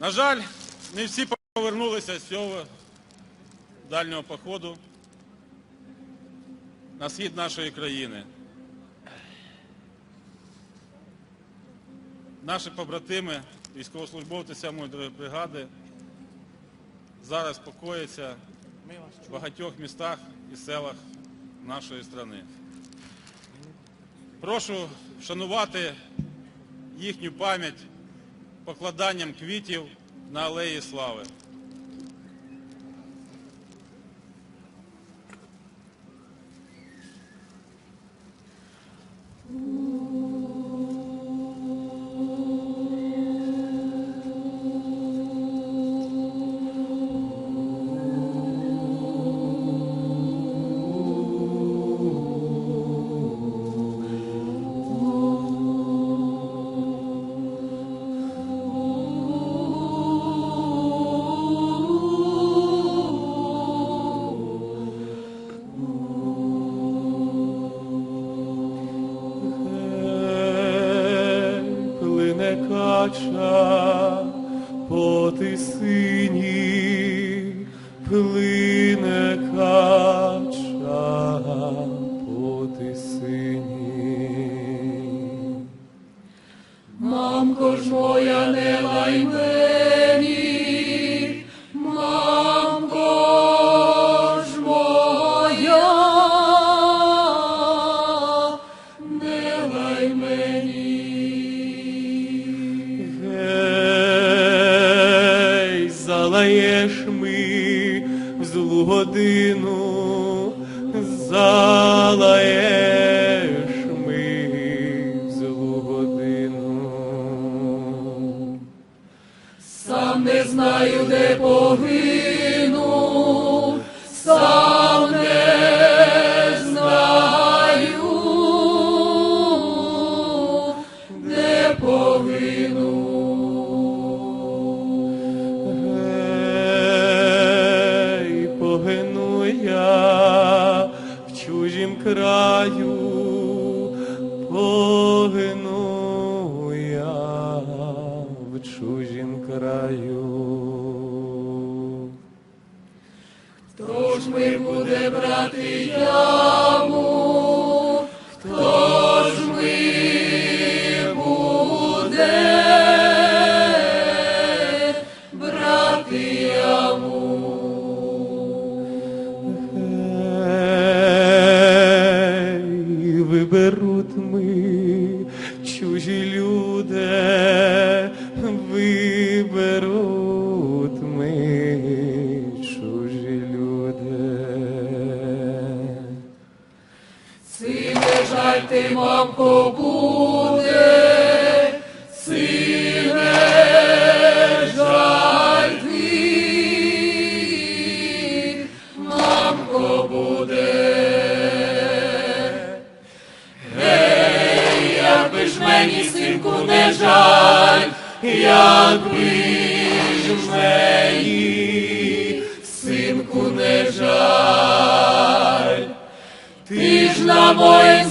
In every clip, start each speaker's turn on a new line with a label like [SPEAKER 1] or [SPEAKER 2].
[SPEAKER 1] На жаль, не всі повернулися з цього дальнього походу на схід нашої країни. Наші побратими, військовослужбовці 7-ї бригади, зараз покояться в багатьох містах і селах нашої країни. Прошу вшанувати їхню пам'ять покладанням квітів на алеї слави.
[SPEAKER 2] Мамко ж моя, не лай мені, мамко ж моя, не лай мені.
[SPEAKER 3] Гей, залаєш ми в злу годину, залаєш
[SPEAKER 2] ти, мамко, буде, сине жаль ти, мамко, буде. Гей, мені, синку, не жаль, якби ж мені, Ти ж на моїм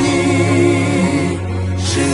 [SPEAKER 4] чи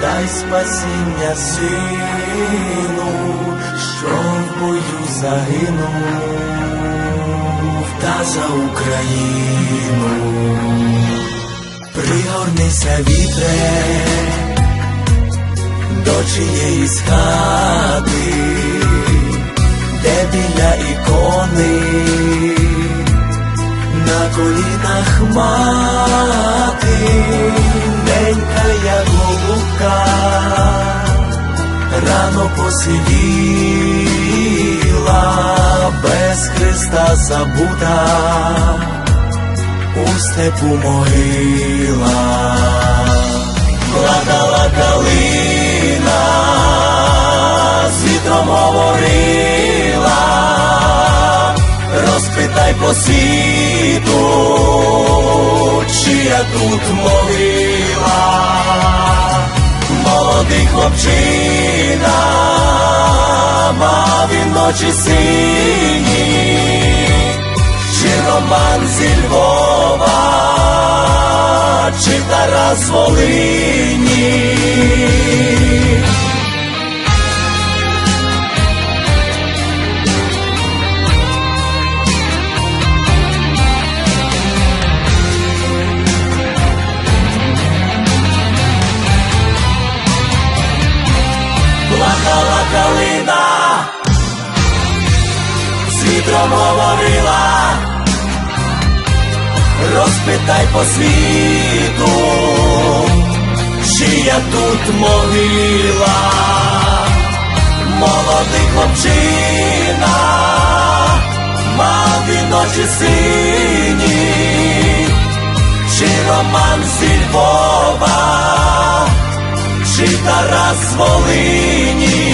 [SPEAKER 4] дай спасіння сину, що в бою загинув, та за Україну. Пригорнися вітре до чиєїсь хати, де біля ікони на колінах мати, рано без Христа забута у степу могила, плакала калина, з вітром говорила, розпитай по світу, чия тут могила, молодий хлопчина, мав він ночі сині чи Роман зі Львова, чи Тарас Волині. Розпитай по світу, чия тут могила, молодий хлопчина, мав він сині, чи роман зі Львова, чи Тарас Волині,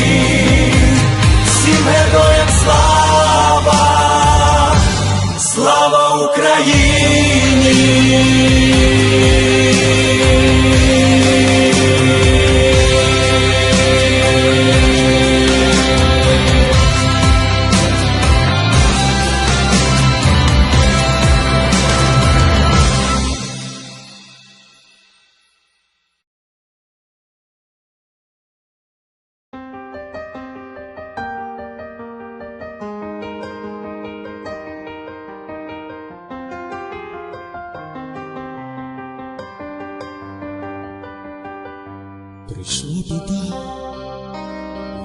[SPEAKER 5] В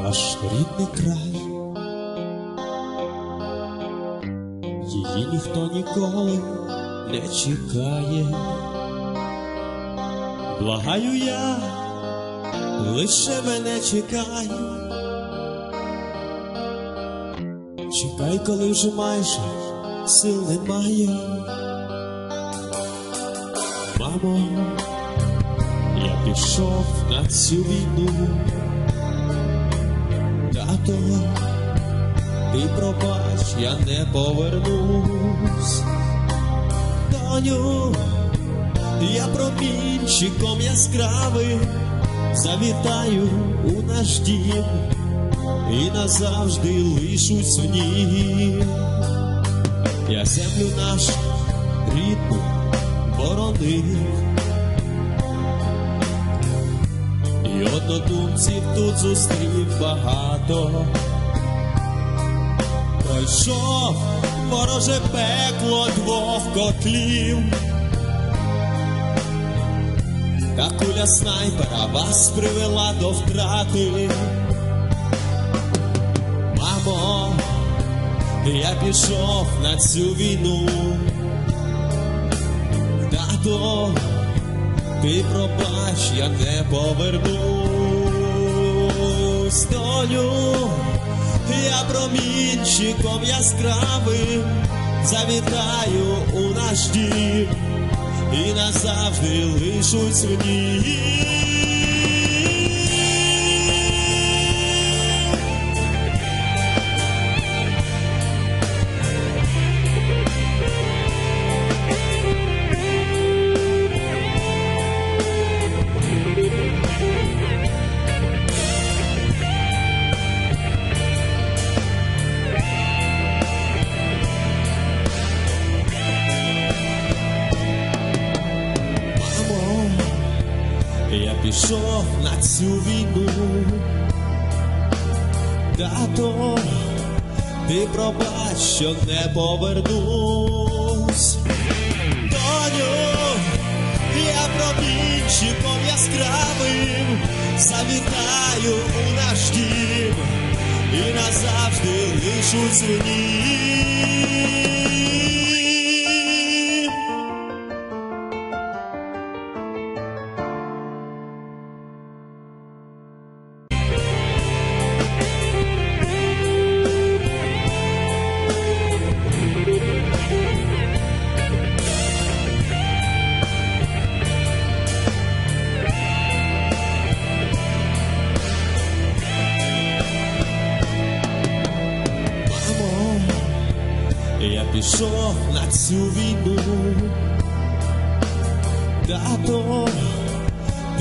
[SPEAKER 5] наш рідний край, її ніхто ніколи не чекає. Благаю я, лише мене чекай. Чекай, коли вже майже сил немає. Мамо, пішов на цю війну, тато, ти пробач, я не повернусь, доню, я промінчиком яскравим завітаю у наш дім і назавжди лишусь в нім. Я землю нашу рідну боронив. І однодумців тут зустрів багато. Пройшов вороже пекло двох котлів. Та куля снайпера вас привела до втрати. Мамо, я пішов на цю війну. Тато, ти пробач, я не повернусь. Долю, я промінчиком яскравим завітаю у наш дім і назавжди лишусь в ній. Пішов на цю війну. Тато, ти пробач, що не повернусь. Доню, я промінчиком яскравим завітаю у наш дім і назавжди лишусь в ній.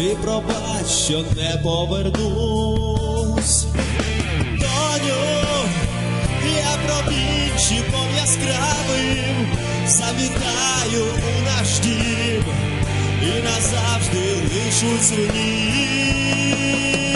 [SPEAKER 5] Ти пробач, що не повернусь. Доню, я промінчиком яскравим завітаю у наш дім і назавжди лишусь в ній.